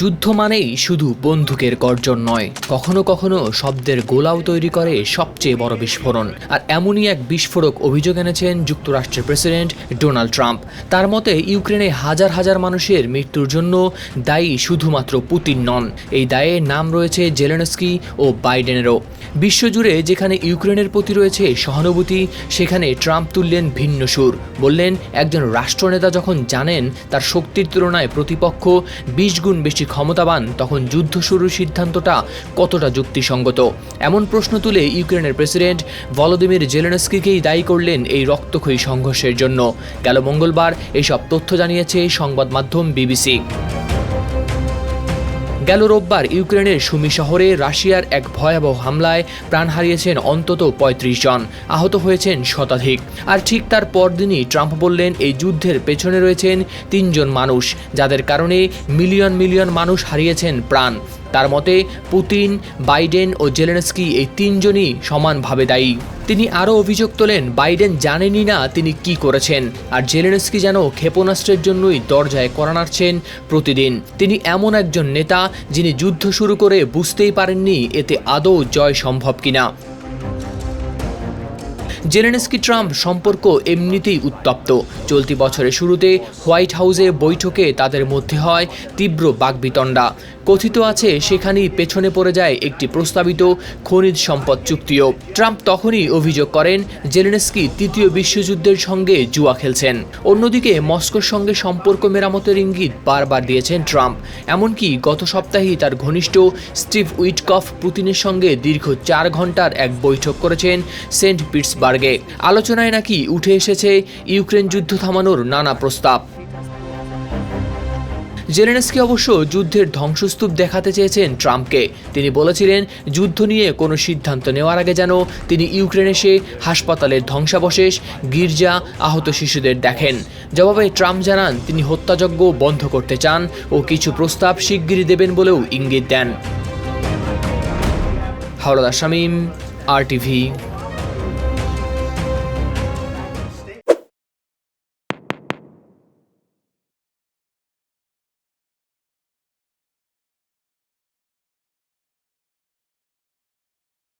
যুদ্ধ মানেই শুধু বন্দুকের গর্জন নয়, কখনো কখনো শব্দের গোলাও তৈরি করে সবচেয়ে বড় বিস্ফোরণ। আর এমনই এক বিস্ফোরক অভিযোগ এনেছেন যুক্তরাষ্ট্রের প্রেসিডেন্ট ডোনাল্ড ট্রাম্প। তার মতে, ইউক্রেনে হাজার হাজার মানুষের মৃত্যুর জন্য দায়ী শুধুমাত্র পুতিন নন, এই দায়ে নাম রয়েছে জেলেনস্কি ও বাইডেনেরও। বিশ্বজুড়ে যেখানে ইউক্রেনের প্রতি রয়েছে সহানুভূতি, সেখানে ট্রাম্প তুললেন ভিন্ন সুর। বললেন, একজন রাষ্ট্রনেতা যখন জানেন তার শক্তির তুলনায় প্রতিপক্ষ বিশ গুণ বেশি ক্ষমতাবান, তখন যুদ্ধ শুরুর সিদ্ধান্তটা কতটা যুক্তিসঙ্গত? এমন প্রশ্ন তুলে ইউক্রেনের প্রেসিডেন্ট ভলোদিমির জেলেনস্কিকেই দায়ী করলেন এই রক্তক্ষয়ী সংঘর্ষের জন্য। গেল মঙ্গলবার এইসব তথ্য জানিয়েছে সংবাদ মাধ্যম বিবিসি। গেল রোববার ইউক্রেনের সুমি শহরে রাশিয়ার এক ভয়াবহ হামলায় প্রাণ হারিয়েছেন অন্তত ৩৫ জন। আহত হয়েছেন শতাধিক। আর ঠিক তার পরদিনই ট্রাম্প বললেন, এই যুদ্ধের পেছনে রয়েছেন তিনজন মানুষ, যাদের কারণে মিলিয়ন মিলিয়ন মানুষ হারিয়েছেন প্রাণ। তার মতে, পুতিন, বাইডেন ও জেলেনস্কি এই তিনজনই সমানভাবে দায়ী। তিনি আরও অভিযোগ তোলেন, বাইডেন জানেনই না তিনি কি করেছেন, আর জেলেনস্কি যেন ক্ষেপণাস্ত্রের জন্যই দরজায় করা নাড়ছেন প্রতিদিন। তিনি এমন একজন নেতা যিনি যুদ্ধ শুরু করে বুঝতেই পারেননি এতে আদৌ জয় সম্ভব কিনা। জেলেনস্কি ট্রাম্প সম্পর্ক এমনিতেই উত্তপ্ত। চলতি বছরের শুরুতে হোয়াইট হাউসে বৈঠকে তাদের মধ্যে হয় তীব্র বাকবিতণ্ডা। কথিত আছে, সেখানেই পেছনে পড়ে যায় একটি প্রস্তাবিত খনিজ সম্পদ চুক্তিও। ট্রাম্প তখনই অভিযোগ করেন, জেলেনস্কি তৃতীয় বিশ্বযুদ্ধের সঙ্গে জুয়া খেলছেন। অন্যদিকে মস্কোর সঙ্গে সম্পর্ক মেরামতের ইঙ্গিত বারবার দিয়েছেন ট্রাম্প। এমনকি গত সপ্তাহেই তার ঘনিষ্ঠ স্টিভ উইটকফ পুতিনের সঙ্গে দীর্ঘ চার ঘণ্টার এক বৈঠক করেছেন সেন্ট পিটসবার্গে। আলোচনায় নাকি উঠে এসেছে ইউক্রেন যুদ্ধ থামানোর নানা প্রস্তাব। জেলেনস্কি অবশ্য যুদ্ধের ধ্বংসস্তূপ দেখাতে চেয়েছেন ট্রাম্পকে। তিনি বলেছিলেন, যুদ্ধ নিয়ে কোনো সিদ্ধান্ত নেওয়ার আগে যেন তিনি ইউক্রেন এসে হাসপাতালের ধ্বংসাবশেষ, গির্জা, আহত শিশুদের দেখেন। জবাবে ট্রাম্প জানান, তিনি হত্যাযজ্ঞ বন্ধ করতে চান ও কিছু প্রস্তাব শিগগিরই দেবেন বলেও ইঙ্গিত দেন। Howrah Shamim, R TV